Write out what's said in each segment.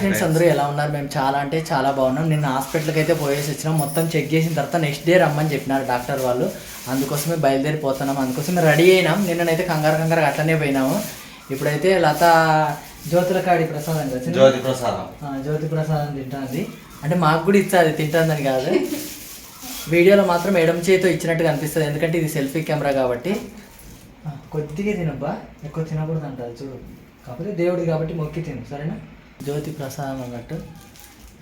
Friends అందరూ ఎలా ఉన్నారు? మేము చాలా అంటే చాలా బాగున్నాం. నిన్న హాస్పిటల్కి అయితే పోయేసి వచ్చినాం మొత్తం చెక్ చేసిన తర్వాత నెక్స్ట్ డే రమ్మని చెప్పినారు డాక్టర్ వాళ్ళు. అందుకోసమే బయలుదేరిపోతున్నాం అందుకోసమే రెడీ అయినాం. నిన్ననైతే కంగారు కంగారు అట్లనే పోయినాము. ఇప్పుడైతే లత జ్యోతుల కాడి ప్రసాదం కదా జ్యోతి ప్రసాదం. జ్యోతి ప్రసాదం తింటుంది. అంటే మాకు కూడా ఇస్తుంది తింటుందని కాదు. వీడియోలో మాత్రం ఎడమ చేతితో ఇచ్చినట్టు కనిపిస్తుంది ఎందుకంటే ఇది సెల్ఫీ కెమెరా కాబట్టి. కొద్దిగా తినబ్బా. ఎక్కువ తినకూడదు అంటారు చూడు. కాకపోతే దేవుడు కాబట్టి మొక్కి తిను. సరేనా? జ్యోతి ప్రసాదం అన్నట్టు.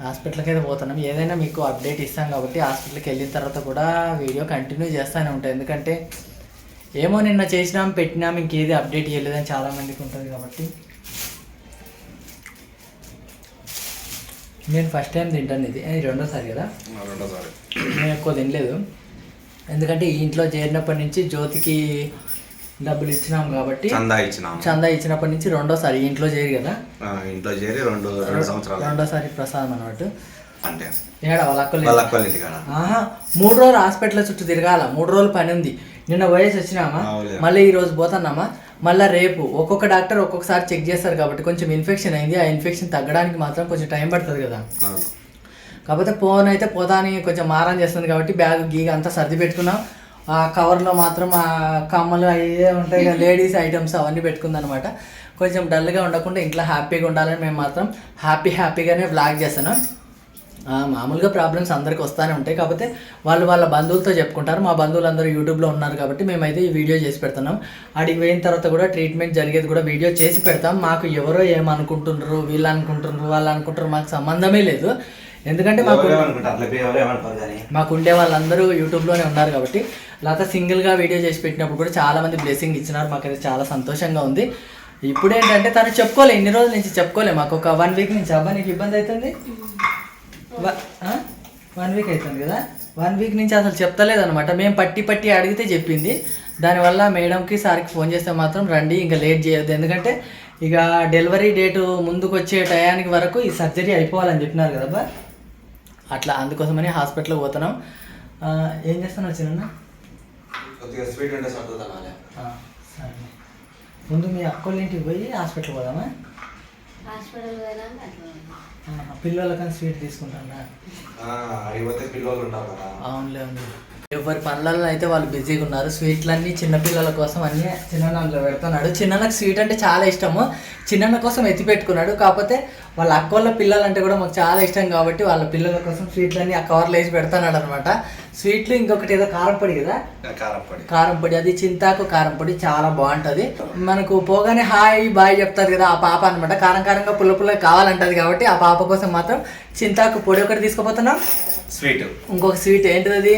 హాస్పిటల్కి అయితే పోతున్నాం. ఏదైనా మీకు అప్డేట్ ఇస్తాం కాబట్టి హాస్పిటల్కి వెళ్ళిన తర్వాత కూడా వీడియో కంటిన్యూ చేస్తూనే ఉంటాయి. ఎందుకంటే ఏమో నిన్న చేసినాం పెట్టినాం ఇంకేది అప్డేట్ చేయలేదని చాలా మందికి ఉంటుంది కాబట్టి. నేను ఫస్ట్ టైం తింటాను ఇది. రెండోసారి కదా? రెండోసారి. నేను ఎక్కువ తినలేదు. ఎందుకంటే ఈ ఇంట్లో చేరినప్పటి నుంచి జ్యోతికి డబ్బులు ఇచ్చినాం కాబట్టి చందా ఇచ్చినాము. చందా ఇచ్చినప్పటి నుంచి రెండోసారి ఇంట్లో చేరి కదా? ఇంట్లో చేరి రెండు రెండు సంవత్సరాలు. రెండోసారి ప్రసాదం అన్నట్టు అంటే ఏడా వాళ్ళ ఆహా మూడు రోజులు హాస్పిటల్ చుట్టూ తిరగాల మూడు రోజులు పని ఉంది. నిన్న వయసు వచ్చినామా. మళ్ళీ ఈ రోజు పోతున్నామా? మళ్ళీ రేపు ఒక్కొక్క డాక్టర్ ఒక్కొక్కసారి చెక్ చేస్తారు కాబట్టి కొంచెం ఇన్ఫెక్షన్ అయింది. ఆ ఇన్ఫెక్షన్ తగ్గడానికి మాత్రం కొంచెం టైం పడుతుంది కదా. కాకపోతే ఫోన్ అయితే పోతాని కొంచెం మారం చేస్తుంది కాబట్టి బ్యాగ్ గీగ అంతా సర్ది పెట్టుకున్నాం. ఆ కవర్లో మాత్రం ఆ కమ్మలు అయ్యే ఉంటాయి కదా లేడీస్ ఐటమ్స్ అవన్నీ పెట్టుకుందనమాట. కొంచెం డల్గా ఉండకుండా ఇంట్లో హ్యాపీగా ఉండాలని మేము మాత్రం హ్యాపీ హ్యాపీగానే వ్లాగ్ చేస్తున్నాం మామూలుగా ప్రాబ్లమ్స్ అందరికి వస్తూనే ఉంటాయి కాకపోతే వాళ్ళు వాళ్ళ బంధువులతో చెప్పుకుంటారు. మా బంధువులు అందరూ యూట్యూబ్లో ఉన్నారు కాబట్టి మేమైతే ఈ వీడియో చేసి పెడుతున్నాం అడిగి పోయిన తర్వాత కూడా ట్రీట్మెంట్ జరిగేది కూడా వీడియో చేసి పెడతాం. మాకు ఎవరో ఏమనుకుంటున్నారు వీళ్ళు అనుకుంటున్నారు వాళ్ళు అనుకుంటారు మాకు సంబంధమే లేదు. ఎందుకంటే మాకు మాకు ఉండే వాళ్ళందరూ యూట్యూబ్లోనే ఉన్నారు కాబట్టి లత సింగిల్గా వీడియో చేసి పెట్టినప్పుడు కూడా చాలా మంది బ్లెస్సింగ్ ఇచ్చినారు. మాకైతే చాలా సంతోషంగా ఉంది. ఇప్పుడు ఏంటంటే తను చెప్పుకోలే ఇన్ని రోజుల నుంచి చెప్పుకోలే మాకు. ఒక వన్ వీక్ నుంచి. అబ్బా నీకు ఇబ్బంది అవుతుంది? వన్ వీక్ అవుతుంది కదా? వన్ వీక్ నుంచి అసలు చెప్తలేదు అనమాట మేము పట్టి పట్టి అడిగితే చెప్పింది. దానివల్ల మేడంకి సార్కి ఫోన్ చేస్తే మాత్రం రండి ఇంకా లేట్ చేయొద్దు. ఎందుకంటే ఇక డెలివరీ డేటు ముందుకు వచ్చే టయానికి వరకు ఈ సర్జరీ అయిపోవాలని చెప్పినారు కదా బా అట్లా అందుకోసమని హాస్పిటల్కి పోతున్నాం. ఏం చేస్తున్నావు చిన్న కొద్దిగా స్వీట్ ఉంటే సరే. ముందు మీ అక్కోళ్ళ ఇంటికి పోయి హాస్పిటల్ పోదామా? పిల్లలకని స్వీట్ పిల్లలు ఉంటారు కదా. అవునులే అవును ఎవరి పనులలో అయితే వాళ్ళు బిజీగా ఉన్నారు స్వీట్లన్నీ చిన్నపిల్లల కోసం అన్నీ చిన్నలో పెడుతున్నాడు చిన్నకి స్వీట్ అంటే చాలా ఇష్టము. చిన్న కోసం ఎత్తి పెట్టుకున్నాడు. కాకపోతే వాళ్ళ అక్కోళ్ళ పిల్లలంటే కూడా మాకు చాలా ఇష్టం కాబట్టి వాళ్ళ పిల్లల కోసం స్వీట్లన్నీ ఆ కవర్లో వేసి పెడుతున్నాడు అనమాట స్వీట్లు ఇంకొకటి ఏదో కారపొడి కదా? కారపొడి కారం పొడి. అది చింతాకు కారం పొడి చాలా బాగుంటది. మనకు పోగానే హాయ్ బాయ్ చెప్తారు కదా ఆ పాప అనమాట కారం కారంగా పుల్ల పుల్ల కావాలంటది కాబట్టి ఆ పాప కోసం మాత్రం చింతాకు పొడి ఒకటి తీసుకుపోతున్నాం. స్వీట్. ఇంకొక స్వీట్ ఏంటిది అది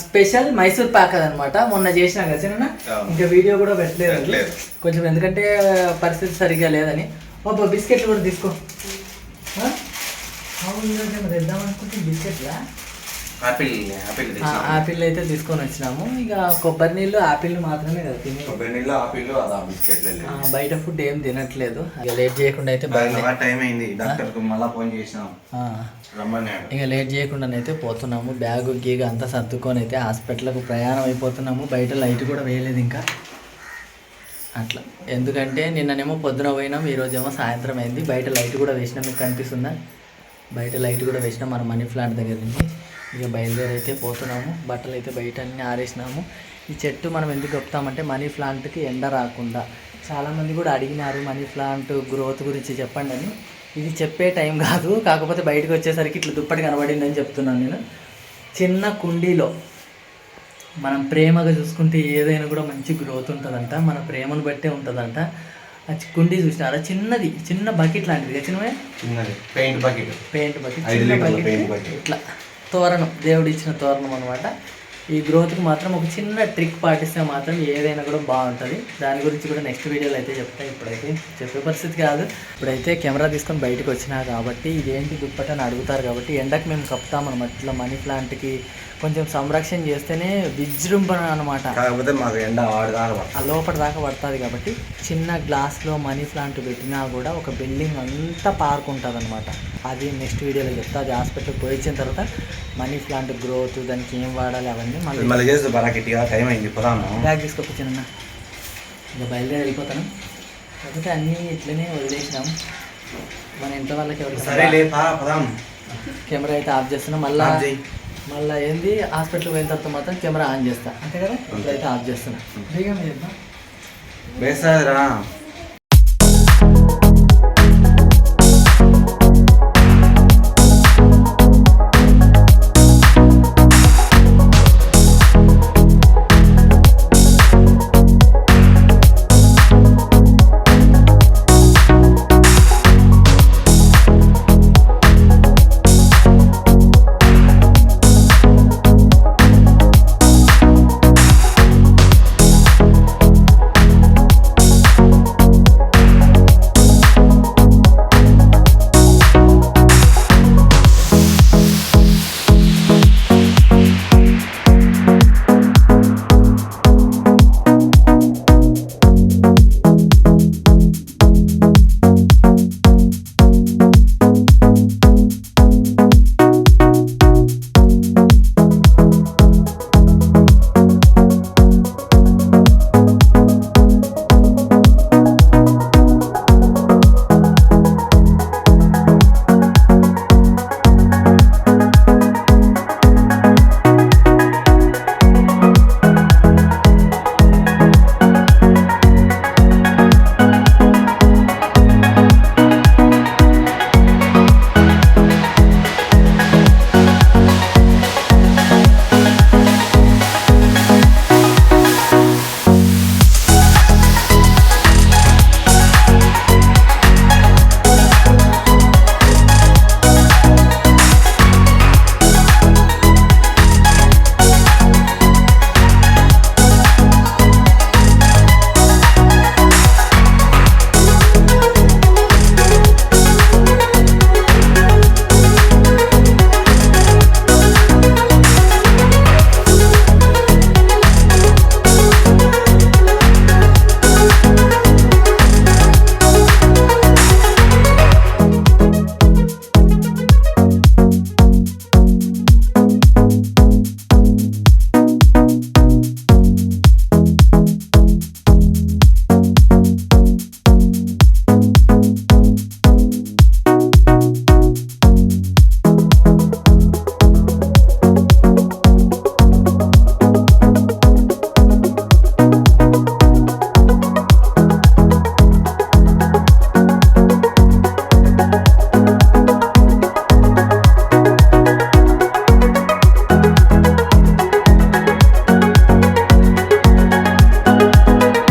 స్పెషల్ మైసూర్ పాక్ అదనమాట. మొన్న చేసినాం కదా చిన్న అవును. ఇంకా వీడియో కూడా పెట్టలేదు. కొంచెం ఎందుకంటే పరిస్థితి సరిగ్గా లేదని. ఓ బిస్కెట్లు కూడా తీసుకో. తెద్దాం అనుకుంటే బిస్కెట్లా? ఆపిల్ అయితే తీసుకొని వచ్చినాము. ఇక కొబ్బరి నీళ్ళు ఆపిల్ మాత్రమే కదా తినే కొబ్బరి నీళ్ళు ఆపిల్ బయట ఫుడ్ ఏం తినట్లేదు. ఇక లేట్ చేయకుండా అయితే టైం అయింది డాక్టర్ మళ్ళా ఫోన్ చేసినాం. ఇక లేట్ చేయకుండానైతే పోతున్నాము. బ్యాగు గీగ అంతా సర్దుకొని అయితే హాస్పిటల్కు ప్రయాణం అయిపోతున్నాము. బయట లైట్ కూడా వేయలేదు ఇంకా. అట్లా. ఎందుకంటే నిన్ననేమో పొద్దున పోయినాం ఈరోజేమో సాయంత్రం అయింది. బయట లైట్ కూడా వేసినాం. మీకు కనిపిస్తుందా? బయట లైట్ కూడా వేసినాం. మన మనీ ప్లాంట్ దగ్గర నుంచి. ఇక బయలుదేరి అయితే పోతున్నాము. బట్టలు అయితే బయట అన్నీ ఆరేసినాము. ఈ చెట్టు మనం ఎందుకు చెప్తామంటే మనీ ప్లాంట్కి ఎండ రాకుండా. చాలామంది కూడా అడిగినారు మనీ ప్లాంట్ గ్రోత్ గురించి చెప్పండి అని. ఇది చెప్పే టైం కాదు. కాకపోతే బయటకు వచ్చేసరికి ఇట్లా దుప్పటి కనబడిందని చెప్తున్నాను నేను. చిన్న కుండీలో మనం ప్రేమగా చూసుకుంటే ఏదైనా కూడా మంచి గ్రోత్ ఉంటుందంట. మన ప్రేమను బట్టే ఉంటుందంట. ఆ కుండీ చూసినారా? చిన్నది. చిన్న బకెట్ లాంటిది చిన్నది. Paint bucket. Paint bucket. చిన్న బకెట్. ఇట్లా. తోరణం దేవుడిచ్చిన తోరణం అనమాట ఈ గ్రోత్కి మాత్రం ఒక చిన్న ట్రిక్ పాటిస్తే మాత్రం ఏదైనా కూడా బాగుంటుంది. దాని గురించి కూడా నెక్స్ట్ వీడియోలో అయితే చెప్తా. ఇప్పుడైతే చెప్పే పరిస్థితి కాదు. ఇప్పుడైతే కెమెరా తీసుకొని బయటకు వచ్చినా కాబట్టి ఇదేంటి దుప్పటి అని అడుగుతారు కాబట్టి ఎండకు మేము కప్తామన్నమాట ఇట్లా మనీ ప్లాంట్కి కొంచెం సంరక్షణ చేస్తేనే విజృంభణ అనమాట కాకపోతే మాకు ఎండ వాడు దాకా ఆ లోపల దాకా పడుతుంది కాబట్టి చిన్న గ్లాస్లో మనీ ప్లాంట్ పెట్టినా కూడా ఒక బిల్డింగ్ అంతా పార్క్ ఉంటుంది అనమాట అది నెక్స్ట్ వీడియోలో చెప్తా. అది హాస్పిటల్కి పోయి వచ్చిన తర్వాత మనీ ప్లాంట్ గ్రోత్ దానికి ఏం వాడాలి అవన్నీ మళ్ళీ మళ్ళీ చేస్తే బాగా గట్టిగా టైం అయింది పోదాము. బ్యాగ్ తీసుకొచ్చానన్న ఇంకా బయలుదేరి వెళ్ళిపోతాను. కాకపోతే అన్నీ ఇట్లనే వదిలేసినాం. మన ఇంట్లో వాళ్ళకి సరే ఎవరికి కెమెరా అయితే ఆఫ్ చేస్తున్నా. మళ్ళా. మళ్ళీ ఏంది? హాస్పిటల్కి పోయిన తర్వాత మాత్రం కెమెరా ఆన్ చేస్తా. అంతే కదా? ఇప్పుడైతే ఆఫ్ చేస్తున్నా. వేసాదిరా.